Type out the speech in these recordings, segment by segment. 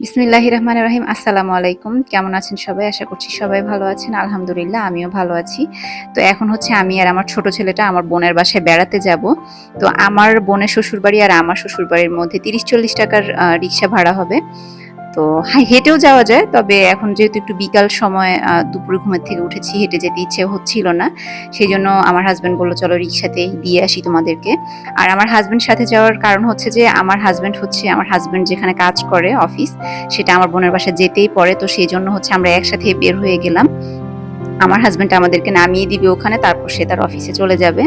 বিসমিল্লাহ রহমান রহিম, আসসালামু আলাইকুম। কেমন আছেন সবাই? আশা করছি সবাই ভালো আছেন। আলহামদুলিল্লাহ, আমিও ভালো আছি। তো এখন হচ্ছে আমি আর আমার ছোট ছেলেটা আমার বোনের বাসায় বেড়াতে যাব। তো আমার বোনের শ্বশুরবাড়ি আর আমার শ্বশুরবাড়ির মধ্যে তিরিশ চল্লিশ টাকার রিক্সা ভাড়া হবে। তো হ্যাঁ হেঁটেও যাওয়া যায়, তবে এখন যেহেতু একটু বিকাল সময় দুপুরে ঘুমের থেকে উঠেছি, হেঁটে যেতে ইচ্ছে হচ্ছিল না সেই জন্য আমার হাজব্যান্ড বলল, চলো রিক্সাতেই দিয়ে আসি তোমাদেরকে। আর আমার হাজব্যান্ড সাথে যাওয়ার কারণ হচ্ছে যে, আমার হাজব্যান্ড হচ্ছে, আমার হাজব্যান্ড যেখানে কাজ করে অফিস সেটা আমার বোনের বাসায় যেতেই পড়ে, তো সেই জন্য হচ্ছে আমরা একসাথে বের হয়ে গেলাম। আমার হাজব্যান্ড আমাদেরকে নামিয়ে দিবে ওখানে, তারপর সে তার অফিসে চলে যাবে।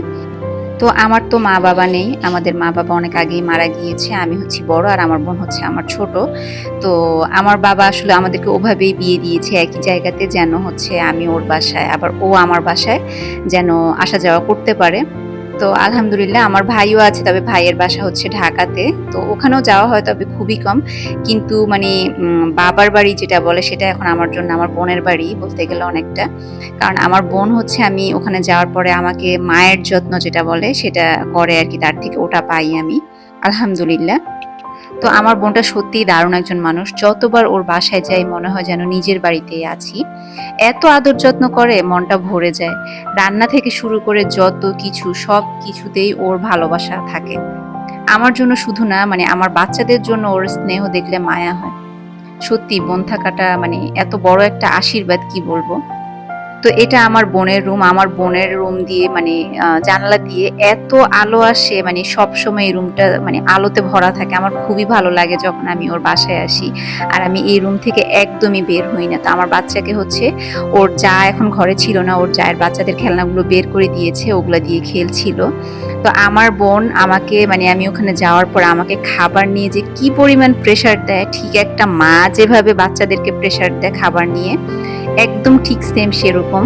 তো আমার তো মা বাবা নেই। আমাদের মা বাবা অনেক আগেই মারা গিয়েছে। আমি হচ্ছি বড় আর আমার বোন হচ্ছে আমার ছোট। তো আমার বাবা আসলে আমাদেরকে ওভাবেই বিয়ে দিয়েছে। একই জায়গাতে যেন হচ্ছে আমি ওর বাসায়, আবার ও আমার বাসায় যেন আসা যাওয়া করতে পারে। তো আলহামদুলিল্লাহ আমার ভাইও আছে, তবে ভাইয়ের বাসা হচ্ছে ঢাকাতে। তো ওখানেও যাওয়া হয়, তবে খুবই কম। কিন্তু মানে বাবার বাড়ি যেটা বলে, সেটা এখন আমার জন্য আমার বোনের বাড়ি বলতে গেলে অনেকটা। কারণ আমার বোন হচ্ছে, আমি ওখানে যাওয়ার পরে আমাকে মায়ের যত্ন যেটা বলে, সেটা করে আর কি, তার থেকে ওটা পাই আমি। আলহামদুলিল্লাহ। তো আমার বোনটা সত্যিই দারুণ একজন মানুষ। যতবার ওর বাসায় যাই, মনে হয় যেন নিজের বাড়িতেই আছি। এত আদর যত্ন করে মনটা ভরে যায়। রান্না থেকে শুরু করে যত কিছু, সব কিছুতেই ওর ভালোবাসা থাকে। আমার জন্য শুধু না মানে আমার বাচ্চাদের জন্য ওর স্নেহ দেখলে মায়া হয়। সত্যি বোন থাকাটা মানে এত বড় একটা আশীর্বাদ, কি বলব? তো এটা আমার বোনের রুম আমার বোনের রুম দিয়ে মানে জানালা দিয়ে এত আলো আসে মানে সব সময় এই রুমটা মানে আলোতে ভরা থাকে। আমার খুবই ভালো লাগে যখন আমি ওর বাসায় আসি। আর আমি এই রুম থেকে একদমই বের হই না। তো আমার বাচ্চাকে হচ্ছে ওর যা এখন ঘরে ছিল না, ওর জায়ের বাচ্চাদের খেলনাগুলো বের করে দিয়েছে, ওগুলা দিয়ে খেলছিল। তো আমার বোন আমাকে মানে আমি ওখানে যাওয়ার পর আমাকে খাবার নিয়ে যে কি পরিমাণ প্রেশার দেয়, ঠিক একটা মা যেভাবে বাচ্চাদেরকে প্রেশার দেয় খাবার নিয়ে একদম ঠিক সেম সেরকম।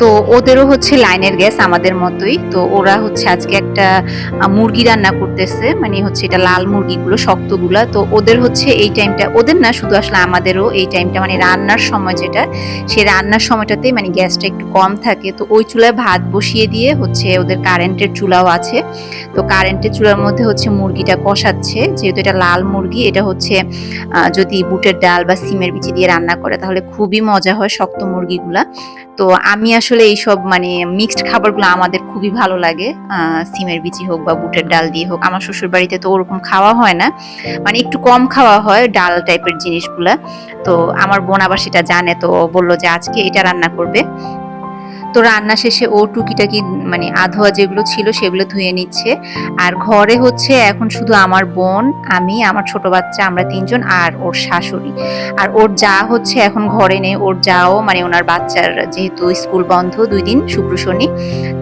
তো ওদেরও হচ্ছে লাইনের গ্যাস আমাদের মতোই। তো ওরা হচ্ছে আজকে একটা মুরগি রান্না করতেছে। মানে হচ্ছে এটা লাল মুরগিগুলো, শক্তগুলা। তো ওদের হচ্ছে এই টাইমটা, ওদের না শুধু আসলে আমাদেরও এই টাইমটা মানে রান্নার সময় যেটা সেই রান্নার সময়টাতেই মানে গ্যাসটা একটু কম থাকে। তো ওই চুলায় ভাত বসিয়ে দিয়ে হচ্ছে ওদের কারেন্টের চুলাও আছে। তো কারেন্টের চুলার মধ্যে হচ্ছে মুরগিটা কষাচ্ছে। যেহেতু এটা লাল মুরগি, এটা হচ্ছে যদি বুটের ডাল বা সিমের বিচি দিয়ে রান্না করে, তাহলে খুবই মজা হয় শক্ত মুরগিগুলা। তো আমি আসলে এইসব মানে মিক্সড খাবারগুলো আমাদের খুবই ভালো লাগে। সিমের বিচি হোক বা বুটের ডাল দিয়ে হোক। আমার শ্বশুর বাড়িতে তো ওরকম খাওয়া হয় না। মানে একটু কম খাওয়া হয় ডাল টাইপের জিনিসগুলা। তো আমার বোন আবার সেটা জানে, তো বলল যে আজকে এটা রান্না করবে। তো রান্না শেষে ও টুকিটাকি মানে আধোয়া যেগুলো ছিল সেগুলো ধুয়ে নিচ্ছে। আর ঘরে হচ্ছে এখন শুধু আমার বোন, আমি, আমার ছোট বাচ্চা, আমরা তিনজন আর ওর শাশুড়ি। আর ওর যা হচ্ছে এখন ঘরে নেই, ওর যাও মানে ওনার বাচ্চার যেহেতু স্কুল বন্ধ দুই দিন, শুক্র, শনি,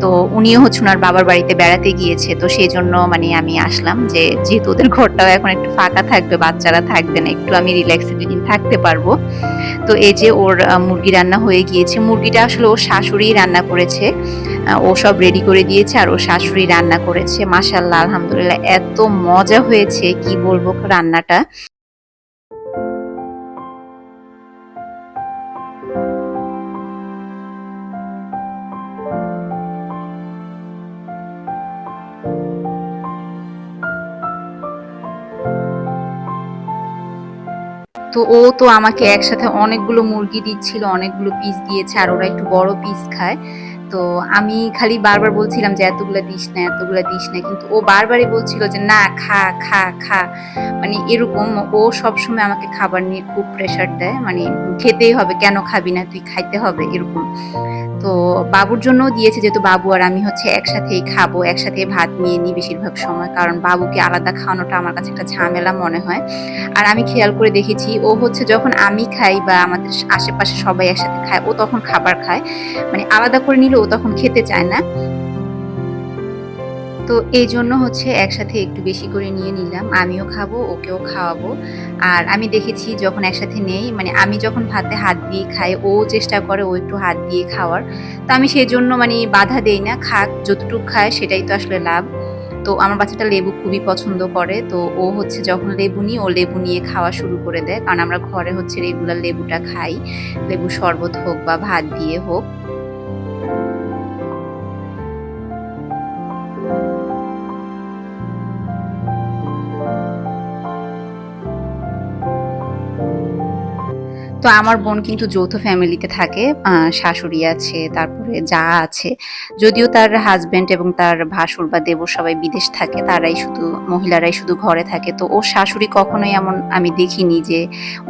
তো উনিও হচ্ছে ওনার বাবার বাড়িতে বেড়াতে গিয়েছে, তো সেই জন্য মানে আমি আসলাম যে যেহেতু ওদের ঘরটাও এখন একটু ফাঁকা থাকবে, বাচ্চারা থাকবে না, একটু আমি রিল্যাক্সে থাকতে পারব। তো এই যে ওর মুরগি রান্না হয়ে গিয়েছে, মুরগিটা আসলে ওর শাশুড়ি রান্না করেছে। ও সব রেডি করে দিয়েছে আর ও শাশুড়ি রান্না করেছে। মাসাল্লাহ আলহামদুলিল্লাহ, এত মজা হয়েছে, কি বলব রান্নাটা। তো ও তো আমাকে একসাথে অনেকগুলো মুরগি দিচ্ছিল, অনেকগুলো পিস দিয়েছে, আর ওরা একটু বড় পিস খায়। তো আমি খালি বারবার বলছিলাম যে এতগুলো দিস না, এতগুলো দিস না, কিন্তু ও বারবারই বলছিল যে না, খা খা খা। মানে এরকম ও সবসময় আমাকে খাবার নিয়ে খুব প্রেশার দেয় মানে খেতেই হবে, কেন খাবি না, তুই খাইতে হবে, এরকম। তো বাবুর জন্যও দিয়েছে যেহেতু বাবু আর আমি হচ্ছে একসাথেই খাব, একসাথে ভাত নিয়ে নিই বেশিরভাগ সময়, কারণ বাবুকে আলাদা খাওয়ানোটা আমার কাছে একটা ঝামেলা মনে হয়। আর আমি খেয়াল করে দেখেছি, ও হচ্ছে যখন আমি খাই বা আমাদের আশেপাশে সবাই একসাথে খায়, ও তখন খাবার খায়। মানে আলাদা করে নিলে তখন খেতে চায় না। তো এই জন্য হচ্ছে একসাথে একটু বেশি করে নিয়ে নিলাম। আমিও খাব, ওকেও খাওয়াবো। আর আমি দেখেছি যখন একসাথে নেই মানে আমি যখন ভাতে হাত দিয়ে খাই, ও চেষ্টা করে ও একটু হাত দিয়ে খাওয়ার। তো আমি সেই জন্য মানে বাধা দেই না, খাক, যতটুকু খায় সেটাই তো আসলে লাভ। তো আমার বাচ্চাটা লেবু খুবই পছন্দ করে। তো ও হচ্ছে যখন লেবু নিই ও লেবু নিয়ে খাওয়া শুরু করে দেয়। কারণ আমরা ঘরে হচ্ছে রেগুলার লেবুটা খাই লেবু শরবত হোক বা ভাত দিয়ে হোক। তো আমার বোন কিন্তু যৌথ ফ্যামিলিতে থাকে শাশুড়ি আছে, তারপরে যা আছে। যদিও তার হাজব্যান্ড এবং তার ভাসুর বা দেবর সবাই বিদেশ থাকে, তারাই শুধু, মহিলারাই শুধু ঘরে থাকে। তো ওর শাশুড়ি কখনোই এমন আমি দেখিনি যে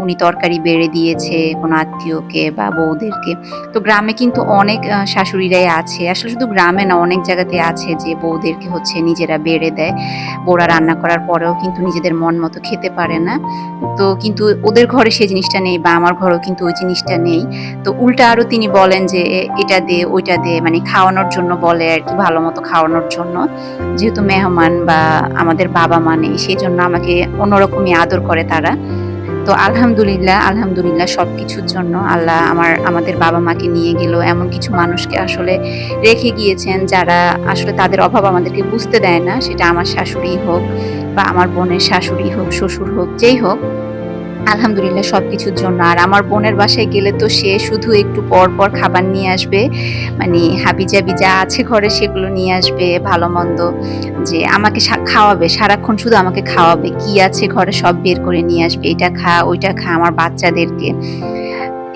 উনি তরকারি বেড়ে দিয়েছে কোনো আত্মীয়কে বা বউদেরকে। তো গ্রামে কিন্তু অনেক শাশুড়িরাই আছে। আসলে শুধু গ্রামে না, অনেক জায়গাতে আছে যে বউদেরকে হচ্ছে নিজেরা বেড়ে দেয়। বউরা রান্না করার পরেও কিন্তু নিজেদের মন মতো খেতে পারে না। তো কিন্তু ওদের ঘরে সেই জিনিসটা নেই বা আমার ঘরেও কিন্তু ওই জিনিসটা নেই। তো উল্টা আরও তিনি বলেন যে এটা দে, ওইটা দে। মানে খাওয়ানোর জন্য বলে আর কি, ভালো মতো খাওয়ানোর জন্য। যেহেতু মেহমান বা আমাদের বাবা মা নেই সেই জন্য আমাকে অন্যরকমই আদর করে তারা। তো আলহামদুলিল্লাহ আলহামদুলিল্লাহ সব কিছুর জন্য আল্লাহ আমার, আমাদের বাবা মাকে নিয়ে গেল। এমন কিছু মানুষকে আসলে রেখে গিয়েছেন যারা আসলে তাদের অভাব আমাদেরকে বুঝতে দেয় না। সেটা আমার শাশুড়ি হোক বা আমার বোনের শাশুড়ি হোক, শ্বশুর হোক, যেই হোক। আলহামদুলিল্লাহ সব কিছুর জন্য। আর আমার বোনের বাসায় গেলে তো সে শুধু একটু পর পর খাবার নিয়ে আসবে মানে হাবিজাবি যা আছে ঘরে সেগুলো নিয়ে আসবে, ভালো মন্দ যে আমাকে খাওয়াবে, সারাক্ষণ শুধু আমাকে খাওয়াবে, কি আছে ঘরে সব বের করে নিয়ে আসবে, এটা খা, ওইটা খা, আমার বাচ্চাদেরকে।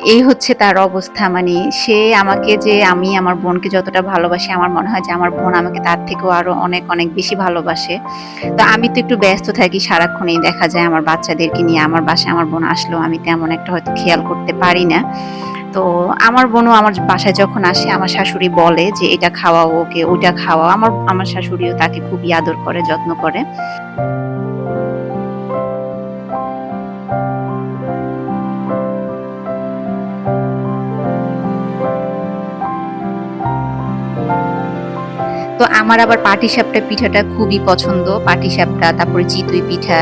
এই হচ্ছে তার অবস্থা। মানে সে আমাকে যে আমি আমার বোনকে যতটা ভালোবাসি, আমার মনে হয় যে আমার বোন আমাকে তার থেকেও আরও অনেক অনেক বেশি ভালোবাসে। তো আমি তো একটু ব্যস্ত থাকি সারাক্ষণই, দেখা যায় আমার বাচ্চাদেরকে নিয়ে আমার বাসায় আমার বোন আসলেও আমি তেমন একটা হয়তো খেয়াল করতে পারি না। তো আমার বোনও আমার বাসায় যখন আসে, আমার শাশুড়ি বলে যে, এটা খাওয়াও ওকে, ওইটা খাওয়াও। আমার আমার শাশুড়িও তাকে খুবই আদর করে, যত্ন করে। আমার আবার পাটিসাপটা পিঠাটা খুবই পছন্দ পাটিসাপটা তারপরে চিতই পিঠা,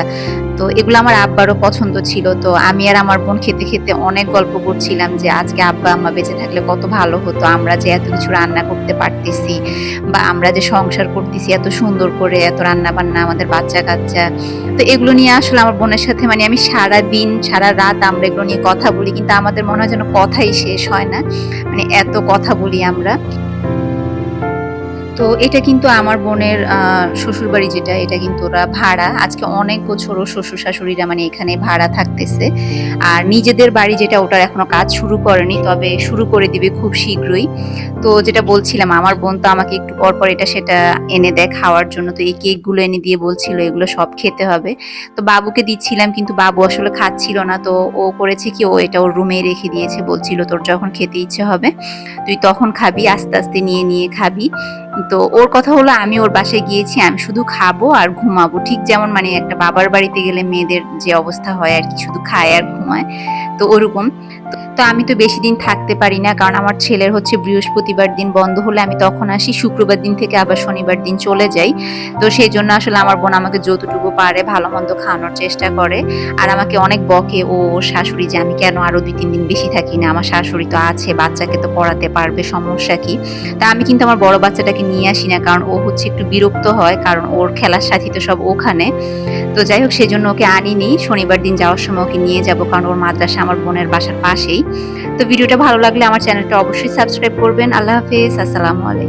তো এগুলো আমার আব্বারও পছন্দ ছিল, তো আমি আর আমার বোন খেতে খেতে অনেক গল্প করছিলাম যে আজকে আব্বা আম্মা বেঁচে থাকলে কত ভালো হতো, আমরা যে এত কিছু রান্না করতে পারতেছি বা আমরা যে সংসার করতেছি এত সুন্দর করে, এত রান্না বান্না আমাদের বাচ্চা কাচ্চা, তো এগুলো নিয়ে আসলে আমার বোনের সাথে মানে আমি সারা দিন সারা রাত আমরা এগুলো নিয়ে কথা বলি, কিন্তু আমাদের মনে হয় যেন কথাই শেষ হয় না মানে এত কথা বলি আমরা। তো এটা কিন্তু আমার বোনের শ্বশুর বাড়ি যেটা, এটা কিন্তু ওরা ভাড়া। আজকে অনেক বছর ও শ্বশুর শাশুড়িরা মানে এখানে ভাড়া থাকতেছে। আর নিজেদের বাড়ি যেটা, ওটার এখনও কাজ শুরু করেনি, তবে শুরু করে দিবে খুব শীঘ্রই। তো যেটা বলছিলাম, আমার বোন তো আমাকে একটু পর পর এটা সেটা এনে দেয় খাওয়ার জন্য। তো এই কেকগুলো এনে দিয়ে বলছিল, এগুলো সব খেতে হবে। তো বাবুকে দিচ্ছিলাম, কিন্তু বাবু আসলে খাচ্ছিল না। তো ও করেছে কি, ও এটা ওর রুমে রেখে দিয়েছে, বলছিল তোর যখন খেতে ইচ্ছে হবে, তুই তখন খাবি, আস্তে আস্তে নিয়ে নিয়ে খাবি। তো ওর কথা হলো আমি ওর বাসায় গিয়েছি, আমি শুধু খাব আর ঘুমাবো। ঠিক যেমন মানে একটা বাবার বাড়িতে গেলে মেয়েদের যে অবস্থা হয় আর কি, শুধু খায় আর ঘুমায়। তো ওরকম। তো- আমি তো বেশি দিন থাকতে পারি না, কারণ আমার ছেলের হচ্ছে বৃহস্পতিবার দিন বন্ধ হলে আমি তখন আসি, শুক্রবার দিন থেকে আবার শনিবার দিন চলে যাই। তো সেই জন্য আসলে আমার বোন আমাকে যতটুকু পারে ভালো মন্দ খাওয়ানোর চেষ্টা করে। আর আমাকে অনেক বকে, ও শাশুড়ি যে আমি কেন আরও দুই তিন দিন বেশি থাকি না? আমার শাশুড়ি তো আছে, বাচ্চাকে তো পড়াতে পারবে, সমস্যা কি? তা আমি কিন্তু আমার বড় বাচ্চাটাকে নিয়ে আসি না, কারণ ও হচ্ছে একটু বিরক্ত হয়, কারণ ওর খেলার সাথী তো সব ওখানে। তো যাই হোক, সেই জন্য ওকে আনিনি, শনিবার দিন যাওয়ার সময় ওকে নিয়ে যাব, কারণ ওর মাদ্রাসা আমার বোনের বাসার পাশেই। তো ভিডিওটা ভালো লাগলে আমার চ্যানেলটা অবশ্যই সাবস্ক্রাইব করবেন। আল্লাহ হাফেজ আসসালামু আলাইকুম।